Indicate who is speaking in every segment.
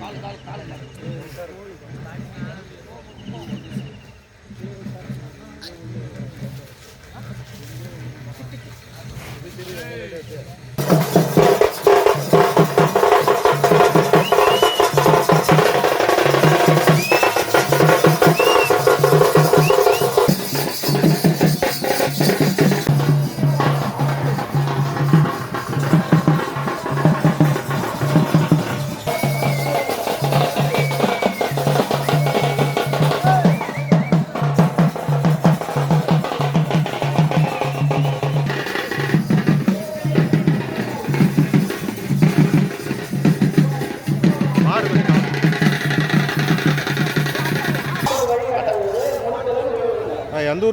Speaker 1: மாடு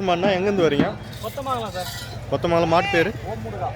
Speaker 1: ஊர் மாடுனா எங்கேருந்து வரீங்க?
Speaker 2: மொத்தமாகலாம் சார்.
Speaker 1: கொத்தமங்கலம் மாட்டு பேர்?
Speaker 2: கிளம்புறோம்.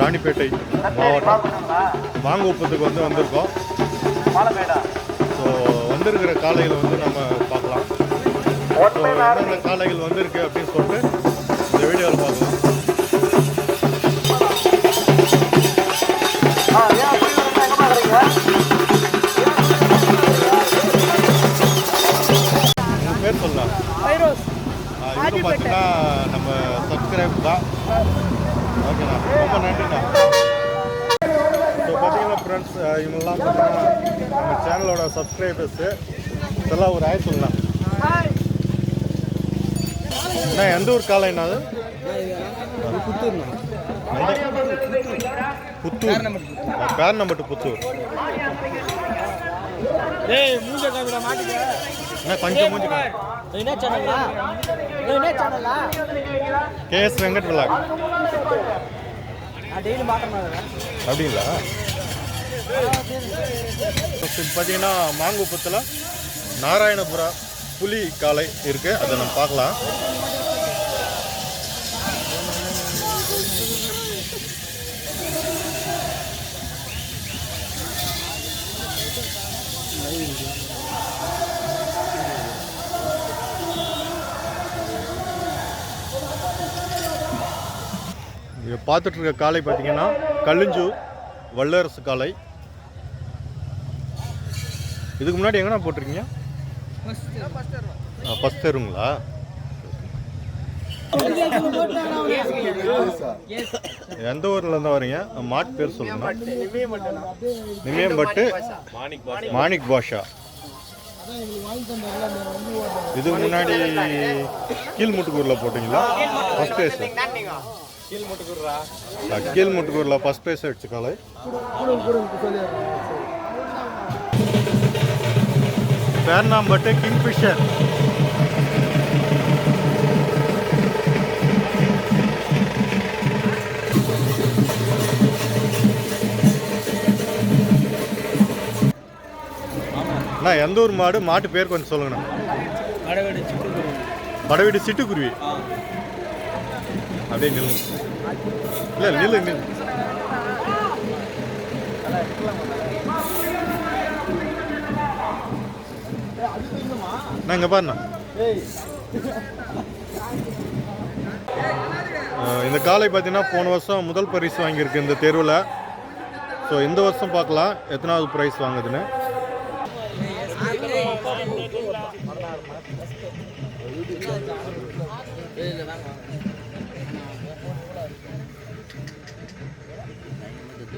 Speaker 1: ராணிப்பேட்டை மாவட்டம். மாங்குப்பத்துக்கு வந்து வந்திருக்கோம். ஸோ வந்திருக்கிற காளைகளை வந்து நம்ம பார்க்கலாம். ஸோ என்னென்ன காளைகள் வந்திருக்கு அப்படின்னு சொல்லிட்டு இந்த வீடியோவில் பார்க்கலாம். பேர் சொல்லலாம். இவங்க பார்த்தீங்கன்னா நம்ம சப்ஸ்கிரைப் தான். ஓகேண்ணா. ரொம்ப நன்றிண்ணா. ஸோ பார்த்தீங்கன்னா ஃப்ரெண்ட்ஸ் இவங்கெல்லாம் பார்த்தீங்கன்னா நம்ம சேனலோட சப்ஸ்கிரைபர்ஸு இதெல்லாம் ஒரு ஆய் சொல்லலாம் அண்ணா எந்த ஊர் காலைண்ணா அது? புத்தூர். பேர் நம்பட்டு புத்தூர்.
Speaker 2: ஏய் மூஞ்ச காமிடா மாட்டிக்க
Speaker 1: அண்ணா கொஞ்சம் மூஞ்சி
Speaker 2: என்ன சேனலா என்ன சேனலா
Speaker 1: கேஎஸ் வெங்கட்
Speaker 2: டெய்லி
Speaker 1: அப்படிங்களா இப்போ பார்த்தீங்கன்னா மாங்குப்பத்தில் நாராயணபுரா புலி காளை இருக்கு. அதை நம்ம பார்க்கலாம். பார்த்துட்ருக்க பார்த்துட்டு இருக்க காளை பார்த்தீங்கன்னா கல்லுஞ்சூர் வல்லரசு காளை இதுக்கு முன்னாடி எங்கண்ணா போட்டிருக்கீங்க? ஃபஸ்ட் தெருங்களா எந்த ஊர்ல இருந்து வரீங்க? மாட்டு பேர் சொல்லுங்க. நிமியம்பட்டு. மாணிக் பாஷா. இதுக்கு முன்னாடி கீழ்முட்டுக்கூரில் போட்டிங்களா? ஃபஸ்ட் ப்ரைஸ் கீழ்முட்டுக்கூரில் ஃபஸ்ட் ப்ரைஸ் அடிச்சு காலை. பேர்னாம்பட்டு கிங்ஃபிஷர். அண்ணா எந்த ஊர் மாடு? மாட்டு பேர் கொஞ்சம் சொல்லுங்கண்ணா. படவீடு சிட்டுக்குருவி. அப்படியே நில்லு. இல்லை நில்லு நில்லு. நாங்கள் பாருண்ணா. இந்த காலை பார்த்தீங்கன்னா போன வருஷம் முதல் பரிசு வாங்கியிருக்கு இந்த தேர்வில். ஸோ இந்த வருஷம் பார்க்கலாம் எத்தனாவது ப்ரைஸ் வாங்குதுன்னு.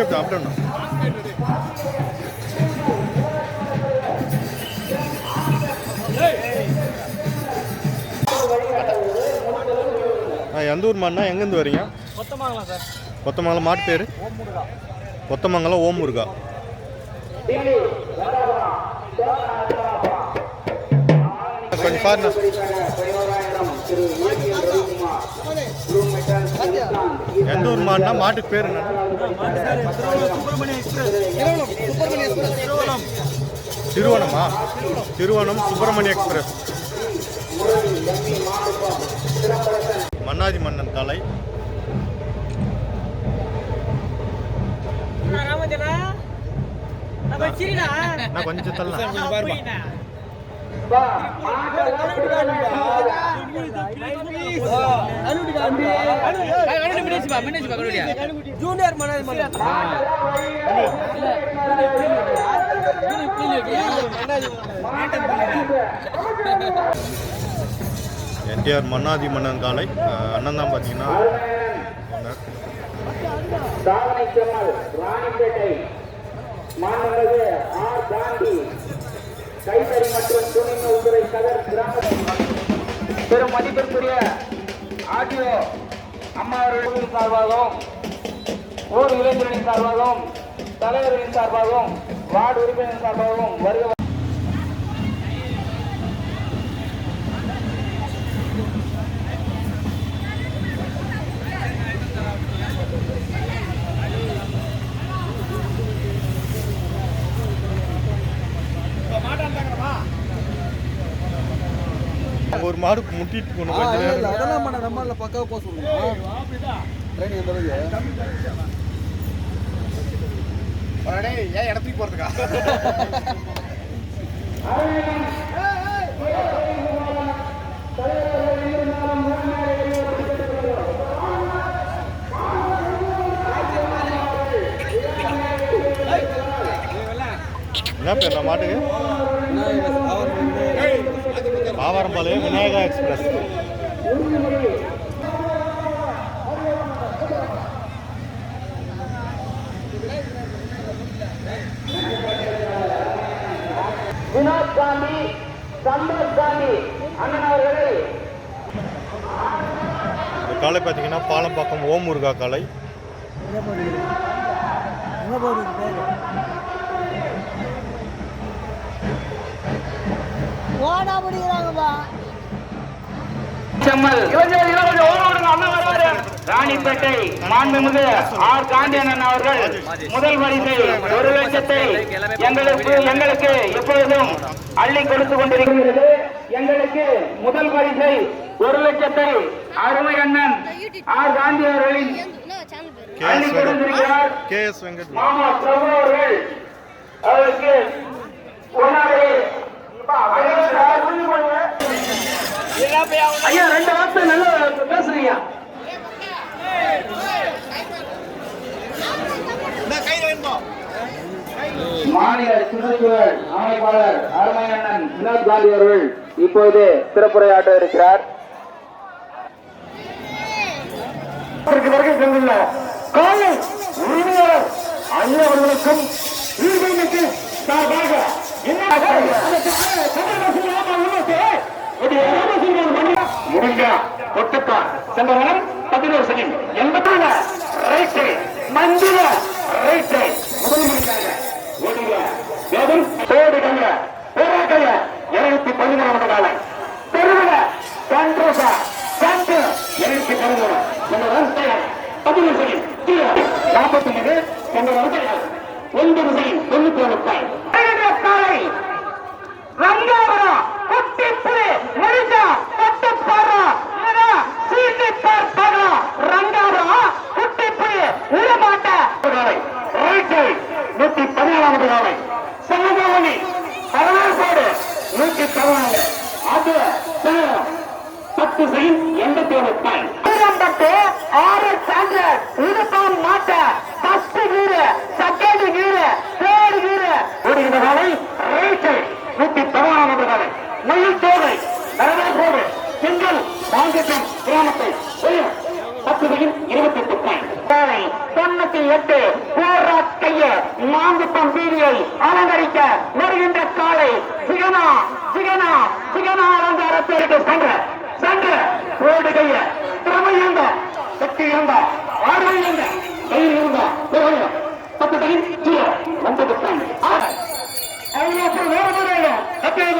Speaker 1: அப்படியே அப்படியே அப்படியே எந்த ஊர் மாடுனா எங்கேருந்து வரீங்க?
Speaker 2: கொத்தமங்கலம் சார்
Speaker 1: கொத்தமங்கலம் மாட்டு பேர்? கொத்தமங்கலம் ஓம் முருகா கொஞ்சம் பாருண்ணா. எந்த ஊர் மாடுனா மாட்டுக்கு பேர் என்ன
Speaker 2: சுப்பிரமணிய எக்ஸ்பிரஸ் சுப்பிரமணிய எக்ஸ்பிரஸ். திருவள்ளம்
Speaker 1: திருவனமா திருவனம் சுப்பிரமணிய எக்ஸ்பிரஸ் மன்னாதி மன்னன்
Speaker 3: சிரிடா.
Speaker 1: நான் கொஞ்சம் தள்ளலாம்
Speaker 3: ஜூனியர்
Speaker 1: என்டிஆர் மன்னாதி மன்னன் காலை அண்ணன் தான் பார்த்தீங்கன்னா
Speaker 4: சாதனை செம்மல் ராணிப்பேட்டை மாணவர்களது ஆர். காந்தி. கைத்தறி மற்றும் துணிநூல் துறை கலர் கிராம பெரும் மதிப்பிற்குரிய ஆடியோ அம்மா அவர்களின் சார்பாகவும் ஊர் இளைஞர்களின் சார்பாகவும் தலைவர்களின் சார்பாகவும் வார்டு உறுப்பினரின் சார்பாகவும் வருக
Speaker 1: ஒரு மாடு முட்டிட்டு போகணும் நேரம்.
Speaker 2: அதெல்லாம் பண்ண நம்மள பக்காவா போக சொல்லுங்க. ட்ரைனிங் எந்த அளவுக்கு ஏன் இடத்துக்கு போறதுக்கா?
Speaker 1: என்ன பேர் மாட்டுக்கு? பாவாரம்பாளையம் விநாயகா எக்ஸ்பிரஸ்.
Speaker 4: வினோத் காந்தி சந்தோஷ் காந்தி அண்ணன் அவர்களை
Speaker 1: காலை பார்த்தீங்கன்னா பாலம்பாக்கம் ஓம் முருகா காலை
Speaker 4: எங்கே போகுது ஓடா முடிக்கிறாங்கப்பா
Speaker 5: செம்மல். ராணிப்பேட்டை மாண்புமிகு ஆர். காந்தியன் அவர்கள். முதல் வரிசை ஒரு லட்சத்தை எங்களுக்கு எங்களுக்கு எப்பொழுதும் அள்ளி கொடுத்து கொண்டிருக்கிறது. எங்களுக்கு முதல் பரிசை ஒரு லட்சத்தை அருமை அண்ணன் ஆர். காந்தி அவர்களின் அள்ளி கொடுத்திருக்கிறார். மாமா பிரபு அவர்கள் அவருக்கு ஐயா ரெண்டு வார்த்தை நல்லா பேசுறீங்க மாநில அருமை அண்ணன் வினோத் காந்தி அவர்கள் இப்போது சிறப்புரையாற்ற இருக்கிறார் வருகை தந்துள்ள உரிமையாளர் ஐயா அவர்களுக்கும் உரிமைக்கு முடிஞ்சா ஒட்டுக்கா சென்றவனம் பதினோரு செகண்ட். எண்பத்தால ரைட்டு மஞ்சுல ரைட்டு. முதல் முடிக்காக ஓடுங்க. வேதம் ஓடுங்க போராட்டைய இருநூத்தி பதிமூணாவது காலை பெருவிட சந்தோஷா சந்து இருநூத்தி பதிமூணு சென்றவன் பதினோரு செகண்ட். நாற்பத்தி மூணு சென்றவன் ஒன்பது செகண்ட். தொண்ணூத்தி ஏழு காலை. பத்து செய்யும் எண்பத்தி ஒரு பாயிண்ட். கிராமத்தை பத்து இருபத்தி எட்டு பாயிண்ட் தொண்ணூத்தி எட்டு போராட்டைய மாங்குப்பம் வீதியை அலங்கரிக்க வருகின்ற காலை சிகனா சிகனா சிகனா அலங்காரத்திற்கு சங்க சென்ற ஓடு கைய திறமை இருந்த சக்தி இருந்த ஆர்வம் இருந்த கையில் இருந்த திறமை பத்து செகண்ட் ஜீரோ ஒன்பது பாயிண்ட்